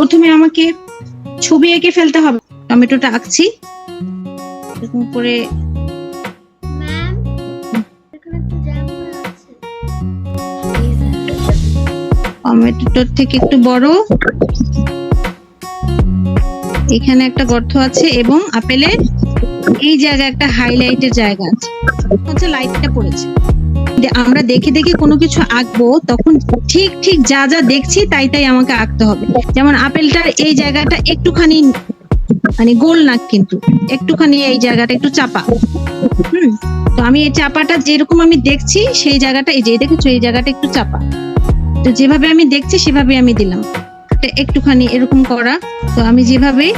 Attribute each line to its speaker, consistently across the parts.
Speaker 1: প্রথমে আমাকে ছবি এঁকে ফেলতে হবে। টমেটোটা আঁকছি। এরকম করে টমেটোর থেকে একটু বড়। এখানে একটা গর্ত আছে এবং আপেলের এই জায়গায় একটা হাইলাইটের জায়গা আছে। হচ্ছে লাইটটা পড়েছে। যে আমরা দেখে দেখে কোনো কিছু আঁকবো, তখন ঠিক ঠিক যা যা দেখছি তাই তাই আমাকে আঁকতে হবে। যেমন আপেলটার এই জায়গাটা একটুখানি মানে গোল না কিন্তু, একটুখানি এই জায়গাটা একটু চাপা। হুম, তো আমি এই চাপাটা যেরকম আমি দেখছি, সেই জায়গাটা এই যে দেখেছ, এই জায়গাটা একটু চাপা। তো যেভাবে আমি দেখছি সেভাবে আমি দিলাম। একটুখানি এরকম করা, তো আমি যেভাবে,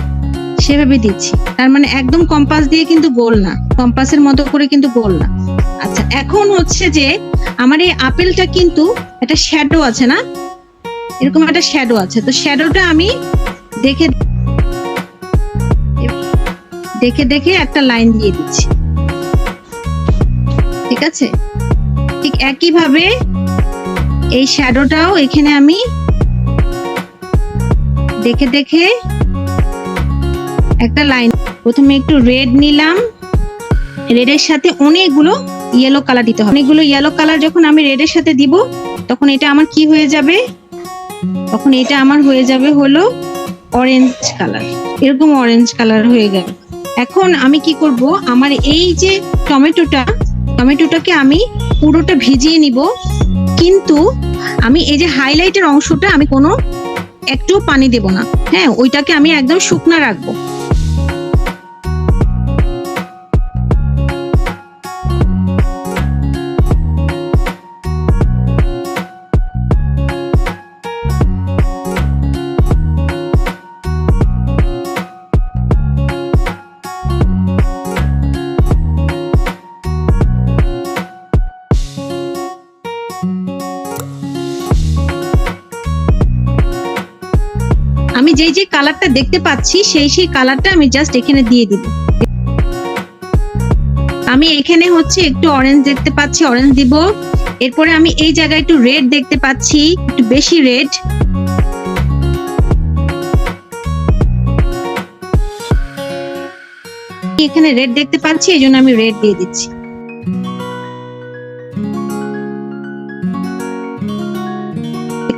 Speaker 1: সেভাবে দিচ্ছি। তার মানে একদম কম্পাস দিয়ে কিন্তু গোল না। কম্পাসের মতো করে কিন্তু গোল না। আচ্ছা এখন হচ্ছে যে আমার এই আপেলটা কিন্তু একটা শ্যাডো আছে না? এরকম একটা শ্যাডো আছে। তো শ্যাডোটা আমি দেখে দেখে দেখে একটা লাইন দিয়ে দিচ্ছি। ঠিক আছে? ঠিক একইভাবে এই শ্যাডোটাও এখানে আমি দেখে দেখে একটা লাইন প্রথমে একটু রেড নিলাম। রেডের সাথে অনেকগুলো ইয়েলো কালার দিতে হবে। অনেকগুলো ইয়েলো কালার যখন আমি রেডের সাথে দিব, তখন এটা আমার কি হয়ে যাবে? তখন এটা আমার হয়ে যাবে হলো অরেঞ্জ কালার এরকম অরেঞ্জ কালার হয়ে গেল। এখন আমি কি করব? আমার এই যে টমেটোটা, টমেটোটাকে আমি পুরোটা ভিজিয়ে নিব। কিন্তু আমি এই যে হাইলাইটের অংশটা আমি কোনো একটু পানি দেব না। হ্যাঁ ওইটাকে আমি একদম শুকনা রাখব। যেই যে কালারটা দেখতে পাচ্ছি, সেই সেই কালারটা আমি জাস্ট এখানে দিয়ে দিব। আমি এখানে হচ্ছে একটু অরেঞ্জ দেখতে পাচ্ছি অরেঞ্জ দিব। এরপরে আমি এই জায়গায় একটু রেড দেখতে পাচ্ছি, একটু বেশি রেড এখানে রেড দেখতে পাচ্ছি, এই জন্য আমি রেড দিয়ে দিচ্ছি।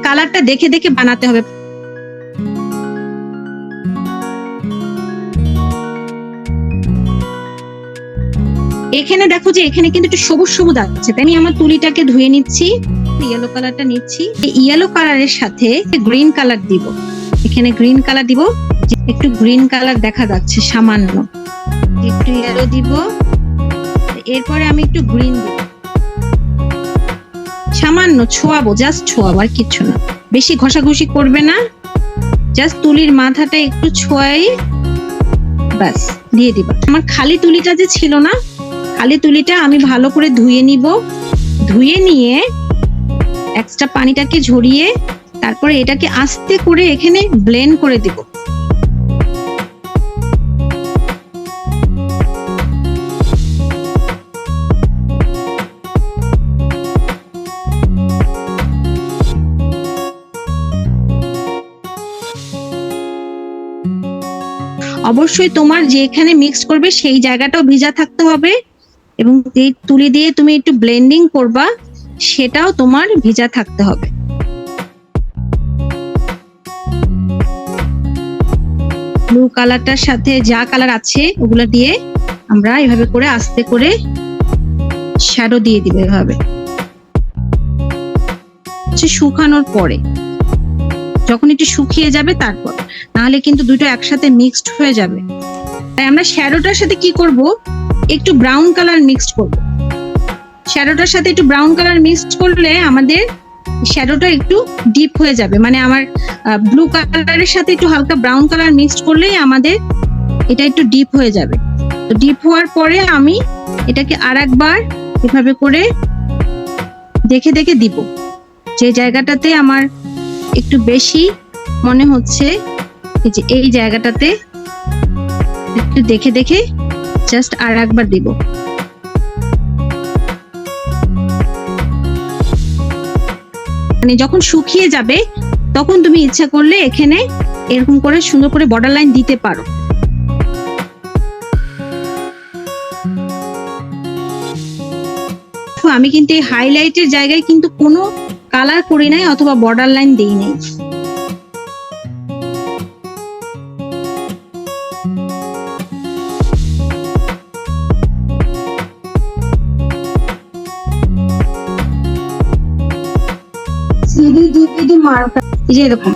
Speaker 1: কালারটা দেখে দেখে বানাতে হবে। এখানে দেখো যে এখানে কিন্তু একটু সবুজ সবুজ আছে। তাই আমি আমার তুলিটাকে ধুয়ে নিচ্ছি ইয়েলো কালারটা নিচ্ছি। ইয়েলো কালারের সাথে গ্রিন কালার দিব। এখানে গ্রিন কালার দিব, একটু গ্রিন কালার দেখা যাচ্ছে সামান্য। একটু ইয়েলো দিব, এরপরে আমি একটু গ্রিন দিব। সামান্য ছোয়াবো জাস্ট ছোয়াবো, আর কিচ্ছু না। বেশি ঘষাঘষি করবে না জাস্ট তুলির মাথাটা একটু ছোয়াই, ব্যাস, দিয়ে দিবা। আমার খালি তুলিটা যে ছিল না খালি তুলিটা আমি ভালো করে ধুয়ে নিব। ধুয়ে নিয়ে এক্সট্রা পানিটাকে ঝরিয়ে তারপরে এটাকে আস্তে করে এখানে ব্লেন্ড করে দিব। অবশ্যই তোমার যেখানে মিক্স করবে সেই জায়গাটাও ভিজা থাকতে হবে। এবং এই তুলি দিয়ে তুমি একটু ব্লেন্ডিং করবা, সেটাও তোমার ভিজা থাকতে হবে। ব্লু কালারটার সাথে যা কালার আছে, ওগুলো দিয়ে আমরা এভাবে করে আস্তে করে শ্যাডো দিয়ে দিবে এভাবে। শুকানোর পরে, যখন একটু শুকিয়ে যাবে তারপর। নাহলে কিন্তু দুটো একসাথে মিক্সড হয়ে যাবে। তাই আমরা শ্যাডোটার সাথে কি করব? একটু ব্রাউন কালার মিক্সড করব। শ্যাডোটার সাথে একটু ব্রাউন কালার মিক্সড করলে আমাদের শ্যাডোটা একটু ডিপ হয়ে যাবে। মানে আমার ব্লু কালারের সাথে একটু হালকা ব্রাউন কালার মিক্সড করলেই আমাদের এটা একটু ডিপ হয়ে যাবে। তো ডিপ হওয়ার পরে আমি এটাকে আর একবার এভাবে করে দেখে দেখে দিব। যে জায়গাটাতে আমার একটু বেশি মনে হচ্ছে, এই যে এই জায়গাটাতে একটু দেখে দেখে জাস্ট আর একবার দিব। মানে যখন শুকিয়ে যাবে, তখন তুমি ইচ্ছা করলে এখানে এরকম করে সুন্দর করে বর্ডার লাইন দিতে পারো। আমি কিন্তু এই হাইলাইটের জায়গায় কিন্তু কোনো কালার করি নাই অথবা বর্ডার লাইন দিই নাই। মার্কার এই যে এরকম।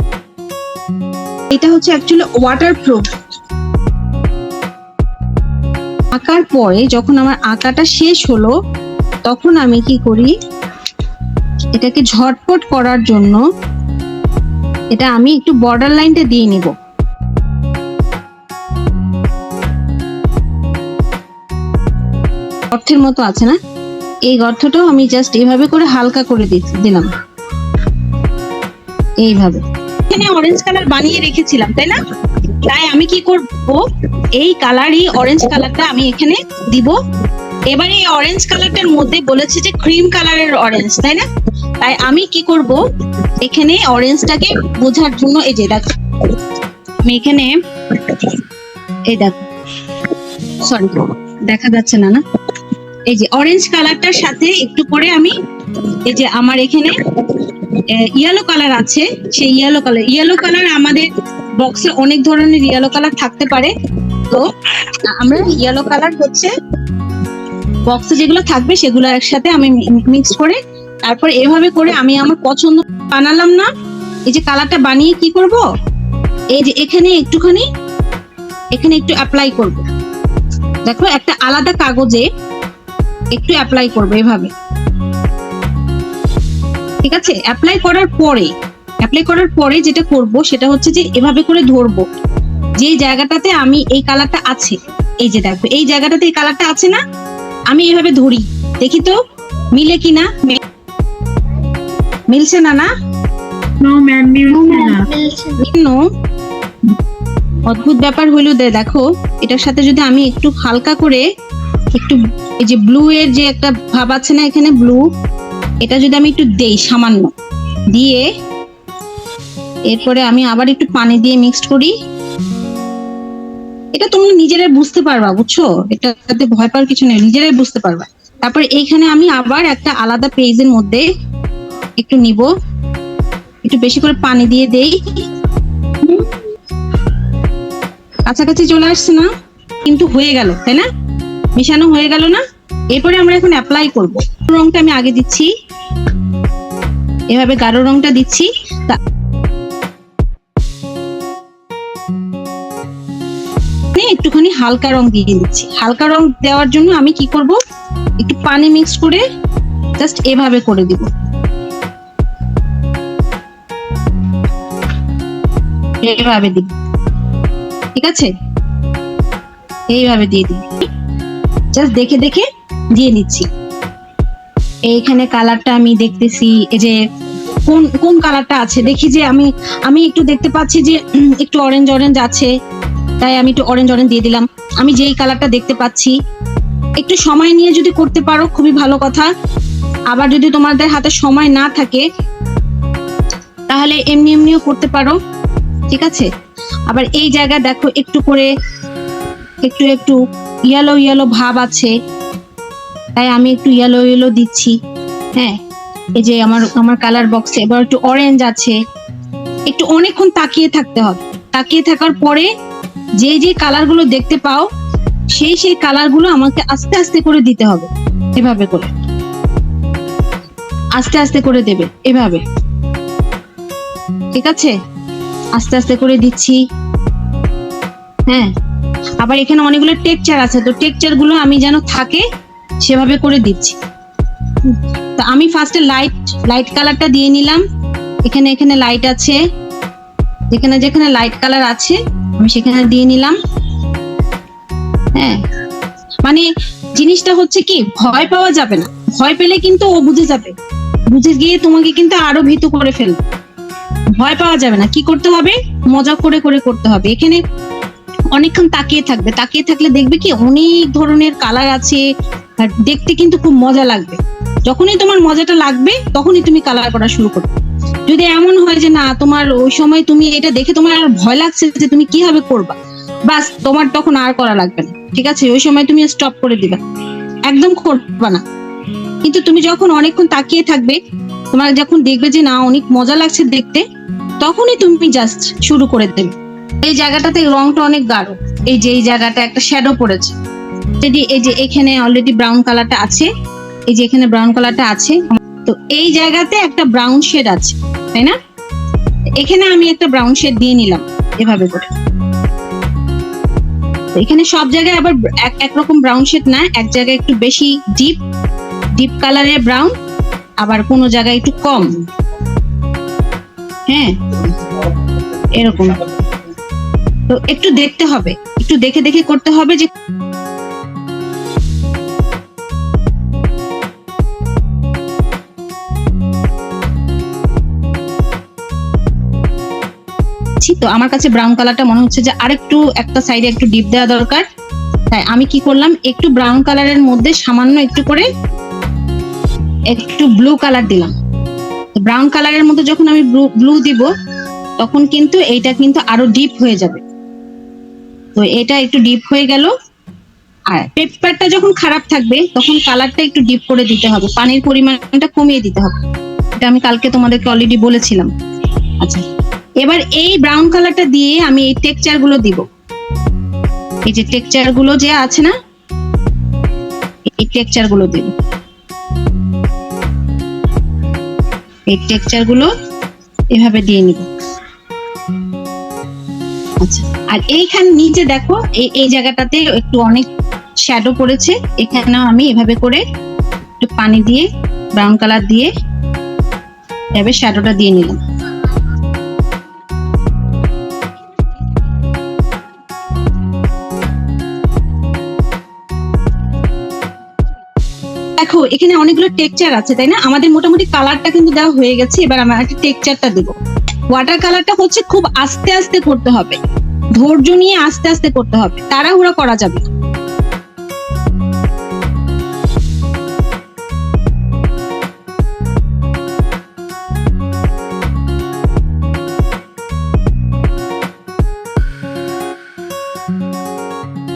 Speaker 1: এটা হচ্ছে অ্যাকচুয়ালি ওয়াটার প্রুফ আঁকার পরে যখন আমার আঁকাটা শেষ হলো, তখন আমি কি করি, এটাকে ঝটপট করার জন্য এটা আমি একটু বর্ডার লাইনটা দিয়ে নিব। অর্থের মতো আছে না? এই গর্তটাও আমি জাস্ট এইভাবে করে হালকা করে দিলাম। এইভাবে। এখানে অরেঞ্জ কালার বানিয়ে রেখেছিলাম, তাই না? তাই আমি কি করব? এই কালারই অরেঞ্জ কালারটা আমি এখানে দিব। এবার এই অরেঞ্জ কালারটার মধ্যে বলেছে যে ক্রিম কালারের অরেঞ্জ তাই না? তাই আমি কি করব? এখানে অরেঞ্জটাকে বোঝার জন্য এই যে দেখো, আমি এখানে এই দেখো সরি দেখা যাচ্ছে না না? এই যে অরেঞ্জ কালারটার সাথে একটু করে আমি এই যে আমার এখানে ইয়েলো কালার আছে, সেই ইয়েলো কালার ইয়েলো কালার আমাদের বক্সে অনেক ধরনের ইয়েলো কালার থাকতে পারে। তো, আমরা ইয়েলো কালার হচ্ছে বক্সে যেগুলো থাকবে, সেগুলো একসাথে আমি মিক্স করে, তারপর এভাবে করে আমি আমার পছন্দ বানালাম না। এই যে কালারটা বানিয়ে কি করব? এই যে এখানে একটুখানি, এখানে একটু অ্যাপ্লাই করব। দেখো, একটা আলাদা কাগজে একটু অ্যাপ্লাই করব এভাবে। ঠিক আছে? অ্যাপ্লাই করার পরে অ্যাপ্লাই করার পরে যেটা করব সেটা হচ্ছে যে এভাবে করে ধরবো। যে জায়গাটাতে আমি এই কালারটা আছে এই যে দেখো এই জায়গাটাতে এই কালারটা আছে না? আমি এভাবে ধরি। দেখি তো মিলে কিনা মিলছে না না?
Speaker 2: নো ম্যাম মিলছে না।
Speaker 3: মিলছে না।
Speaker 1: অদ্ভুত ব্যাপার হইল দে দেখো। এটার সাথে যদি আমি একটু হালকা করে একটু এই যে ব্লু এর যে একটা ভাব আছে না এখানে ব্লু এটা যদি আমি একটু দেই সামান্য। দিয়ে এরপরে আমি আবার একটু পানি দিয়ে মিক্সড করি। এটা তোমরা নিজেরাই বুঝতে পারবা, বুঝছ? এটাতে ভয় পাওয়ার কিছু নেই, নিজেরাই বুঝতে পারবা। তারপর এইখানে আমি আবার একটা আলাদা পেজের মধ্যে একটু নিব। একটু বেশি করে পানি দিয়ে দেই। কাছাকাছি চলে আসছে না, কিন্তু হয়ে গেল, তাই না? মিশানো হয়ে গেল না? এরপরে আমরা এখন অ্যাপ্লাই করব। রংটা আমি আগে দিচ্ছি। এভাবে গাঢ় রংটা দিচ্ছি। একটুখানি হালকা রং দিয়ে দিচ্ছি। হালকা রং দেওয়ার জন্য আমি কি করব? একটু পানি মিক্স করে জাস্ট এভাবে করে দিব। এভাবে দিব। ঠিক আছে? এইভাবে দিয়ে দিই জাস্ট দেখে দেখে দিয়ে নিচ্ছি এইখানে কালারটা আমি দেখতেছি, এই যে কোন কোন কালারটা আছে? দেখি যে আমি আমি একটু দেখতে পাচ্ছি যে একটু অরেঞ্জ অরেঞ্জ আছে, তাই আমি একটু অরেঞ্জ অরেঞ্জ দিয়ে দিলাম। আমি যেই কালারটা দেখতে পাচ্ছি, একটু সময় নিয়ে যদি করতে পারো, খুবই ভালো কথা। আবার যদি তোমাদের হাতে সময় না থাকে, তাহলে এমনি এমনিও করতে পারো, ঠিক আছে? আবার এই জায়গায় দেখো, একটু করে, একটু একটু ইয়েলো ইয়েলো ভাব আছে। তাই আমি একটু ইয়েলো ইয়েলো দিচ্ছি। হ্যাঁ এই যে আমার আমার কালার বক্সে এবার একটু অরেঞ্জ আছে। একটু অনেকক্ষণ তাকিয়ে থাকতে হবে। তাকিয়ে থাকার পরে যে যে কালারগুলো দেখতে পাও, সেই সেই কালারগুলো আমাকে আস্তে আস্তে করে দিতে হবে। এভাবে করে। আস্তে আস্তে করে দেবে। এভাবে। ঠিক আছে? আস্তে আস্তে করে দিচ্ছি। হ্যাঁ। আবার এখানে অনেকগুলো টেকচার আছে। তো টেকচারগুলো আমি যেন থাকে সেভাবে করে দিচ্ছি। তো আমি ফার্স্টে লাইট লাইট কালারটা দিয়ে নিলাম। এখানে এখানে লাইট আছে। যেখানে যেখানে লাইট কালার আছে, আমি সেখানে দিয়ে নিলাম। হ্যাঁ। মানে জিনিসটা হচ্ছে কি, ভয় পাওয়া যাবে না। ভয় পেলে কিন্তু ও বুঝে যাবে। বুঝে গিয়ে তোমাকে কিন্তু আরও ভীতু করে ফেলবে। ভয় পাওয়া যাবে না। কি করতে হবে? মজা করে করে করতে হবে। এখানে অনেকক্ষণ তাকিয়ে থাকবে। তাকিয়ে থাকলে দেখবে কি অনেক ধরনের কালার আছে। আর দেখতে কিন্তু খুব মজা লাগবে। যখনই তোমার মজাটা লাগবে, তখনই তুমি কালার করা শুরু করবে। যদি এমন হয় যে না, তোমার ওই সময় তুমি এটা দেখে তোমার আর ভয় লাগছে যে তুমি কীভাবে করবা বাস তোমার তখন আর করা লাগবে না, ঠিক আছে? ওই সময় তুমি স্টপ করে দিবা একদম করবা না। কিন্তু তুমি যখন অনেকক্ষণ তাকিয়ে থাকবে, তোমার যখন দেখবে যে না, অনেক মজা লাগছে দেখতে, তখনই তুমি জাস্ট শুরু করে দেবে। এই জায়গাটাতে রংটা অনেক গাঢ়। এই যে, এই জায়গাটা একটা শ্যাডো পড়েছে। যদি এই যে এখানে অলরেডি ব্রাউন কালারটা আছে। এই যে এখানে ব্রাউন কালারটা আছে। তো এই জায়গাতে একটা ব্রাউন শেড আছে, তাই না? এখানে আমি একটা ব্রাউন শেড দিয়ে নিলাম এভাবে করে। এখানে সব জায়গায় আবার এক একরকম ব্রাউন শেড না, এক জায়গায় একটু বেশি ডিপ ডিপ কালারের ব্রাউন আবার কোনো জায়গায় একটু কম। হ্যাঁ এরকম। তো একটু দেখতে হবে, একটু দেখে দেখে করতে হবে যে তো আমার কাছে ব্রাউন কালারটা মনে হচ্ছে যে আরেকটু একটা সাইডে একটু ডিপ দেওয়া দরকার। তাই আমি কি করলাম, একটু ব্রাউন কালারের মধ্যে সামান্য একটু করে একটু ব্লু কালার দিলাম। ব্রাউন কালারের মধ্যে যখন আমি ব্লু দিব, তখন কিন্তু এইটা কিন্তু আরও ডিপ হয়ে যাবে। তো এটা একটু ডিপ হয়ে গেল। আর পেপারটা যখন খারাপ থাকবে, তখন কালারটা একটু ডিপ করে দিতে হবে। পানির পরিমাণটা কমিয়ে দিতে হবে। এটা আমি কালকে তোমাদেরকে অলরেডি বলেছিলাম। আচ্ছা। এবার এই ব্রাউন কালারটা দিয়ে আমি এই টেক্সচারগুলো দিব। এই যে টেক্সচারগুলো যে আছে না, এই টেক্সচারগুলো দিব। এই টেক্সচারগুলো এভাবে দিয়ে নিব। আচ্ছা আর এইখানে নিচে দেখো, এই এই জায়গাটাতে একটু অনেক শ্যাডো পড়েছে। এখানেও আমি এভাবে করে একটু পানি দিয়ে ব্রাউন কালার দিয়ে এভাবে শ্যাডোটা দিয়ে নিলাম। এখানে অনেকগুলো টেক্সচার আছে, তাই না? আমাদের মোটামুটি কালারটা কিন্তু দেওয়া হয়ে গেছে, এবার আমরা একটা টেক্সচারটা দেবো। ওয়াটার কালারটা হচ্ছে খুব আস্তে আস্তে করতে হবে। ধৈর্য নিয়ে আস্তে আস্তে করতে হবে। তাড়াহুড়া করা যাবে।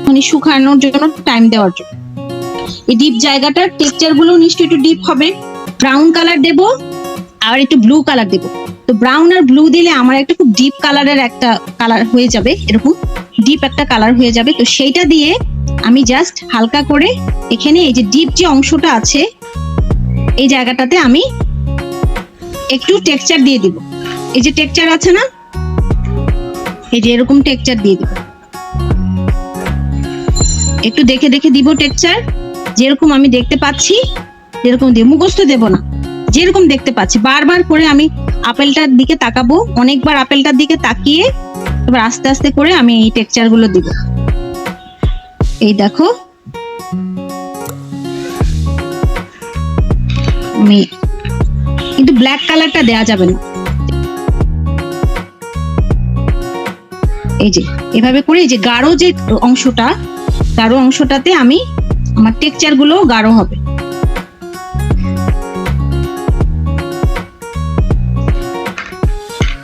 Speaker 1: মানে শুকানোর জন্য টাইম দেওয়ার জন্য। এই ডিপ জায়গাটার টেক্সচারগুলো নিশ্চয়ই একটু ডিপ হবে। ব্রাউন কালার দেব আর একটু ব্লু কালার দেব। তো ব্রাউন আর ব্লু দিলে আমার একটা খুব ডিপ কালারের একটা কালার হয়ে যাবে, এরকম ডিপ একটা কালার হয়ে যাবে। তো সেইটা দিয়ে আমি জাস্ট হালকা করে এখানে এই যে ডিপ যে অংশটা আছে, এই জায়গাটাতে আমি একটু টেক্সচার দিয়ে দিব। এই যে টেক্সচার আছে না, এই যে এরকম টেক্সচার দিয়ে দিব। একটু দেখে দেখে দিব টেক্সচার যেরকম আমি দেখতে পাচ্ছি, যেরকম দিয়ে মুখস্থ দেব না, যেরকম দেখতে পাচ্ছি। বারবার করে আমি আপেলটার দিকে তাকাবো, অনেকবার আপেলটার দিকে তাকিয়ে এবার আস্তে আস্তে করে আমি এই টেক্সচারগুলো দিব। এই দেখো। আমি কিন্তু ব্ল্যাক কালারটা দেয়া যাবে না। এই যে, এভাবে করে এই যে গাঢ় যে অংশটা, গাঢ় অংশটাতে আমি আমার টেক্সচারগুলো গাঢ় হবে।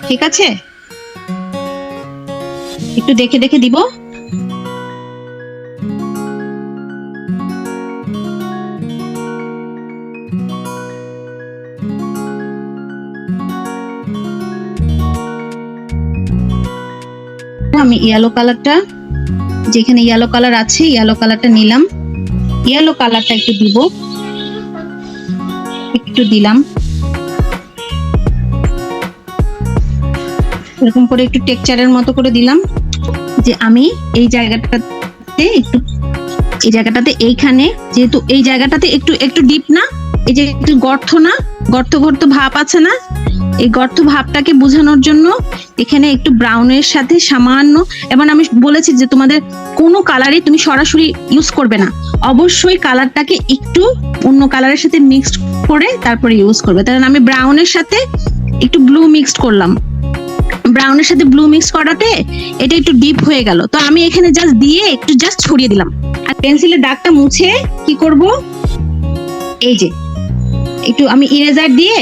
Speaker 1: ঠিক আছে? একটু দেখে দেখে দিব। আমি ইয়েলো কালারটা যেখানে ইয়েলো কালার আছে ইয়েলো কালারটা নিলাম। ইয়েলো কালারটা একটু দিব। একটু দিলাম। এরকম করে একটু টেক্সচারের মতো করে দিলাম যে আমি এই জায়গাটাতে একটু, এই জায়গাটাতে এইখানে, যেহেতু এই জায়গাটাতে একটু একটু ডিপ না, এই যে একটু গর্ত না গর্ত গর্ত ভাব আছে না এই গর্ত ভাবটাকে বোঝানোর জন্য এখানে একটু ব্রাউনের সাথে সামান্য, এবং আমি বলেছি যে তোমাদের কোনো কালারে তুমি সরাসরি ইউজ করবে না। অবশ্যই কালারটাকে একটু অন্য কালারের সাথে মিক্সড করে তারপরে ইউজ করবে। কারণ আমি ব্রাউনের সাথে একটু ব্লু মিক্সড করলাম। ব্রাউনের সাথে ব্লু মিক্স করাতে এটা একটু ডিপ হয়ে গেল। তো আমি এখানে জাস্ট দিয়ে একটু জাস্ট ছড়িয়ে দিলাম। আর পেন্সিলের দাগটা মুছে কি করব? এই যে, একটু আমি ইরেজার দিয়ে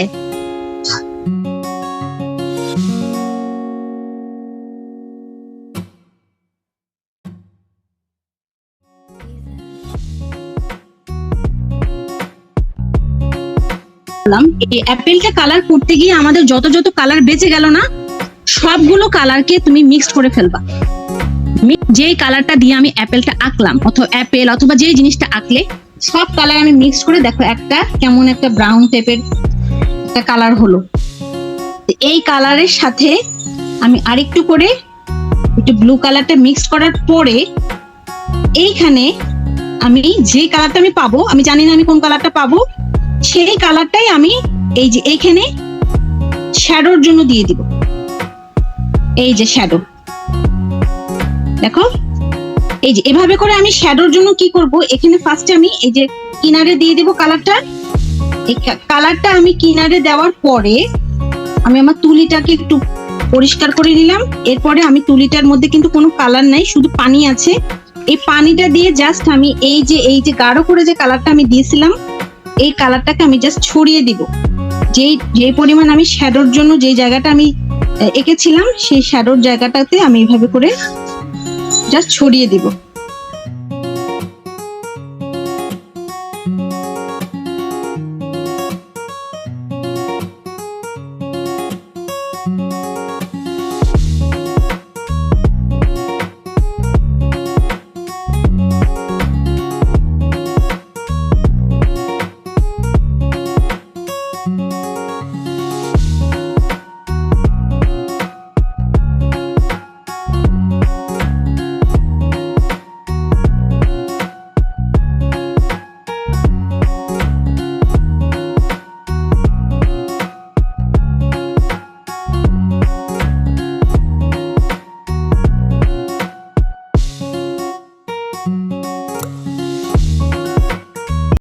Speaker 1: করলাম, এই অ্যাপেলটা কালার করতে গিয়ে আমাদের যত যত কালার বেঁচে গেল না, সবগুলো কালারকে তুমি মিক্সড করে ফেলবা। যেই কালারটা দিয়ে আমি অ্যাপেলটা আঁকলাম অথবা অ্যাপেল অথবা যেই জিনিসটা আঁকলে, সব কালার আমি মিক্স করে দেখো একটা কেমন একটা ব্রাউন টাইপের একটা কালার হলো। এই কালারের সাথে আমি আরেকটু করে একটু ব্লু কালারটা মিক্স করার পরে, এইখানে আমি যে কালারটা আমি পাবো, আমি জানি না আমি কোন কালারটা পাবো সেই কালারটাই আমি এই যে এখানে শ্যাডোর জন্য দিয়ে দিব। এই যে শ্যাডো দেখো? এই যে এভাবে করে আমি শ্যাডোর জন্য কি করব? এখানে ফার্স্টে আমি এই যে কিনারে দিয়ে দিব কালারটা। এই কালারটা আমি কিনারে দেওয়ার পরে আমি আমার তুলিটাকে একটু পরিষ্কার করে নিলাম। এরপরে আমি তুলিটার মধ্যে কিন্তু কোনো কালার নাই, শুধু পানি আছে। এই পানিটা দিয়ে জাস্ট আমি এই যে এই যে গাঢ় করে যে কালারটা আমি দিয়েছিলাম এই কালারটাকে আমি জাস্ট ছড়িয়ে দিব। যেই যেই পরিমাণ আমি শ্যাডোর জন্য যে জায়গাটা আমি এঁকেছিলাম, সেই শ্যাডোর জায়গাটাতে আমি এইভাবে করে জাস্ট ছড়িয়ে দিব।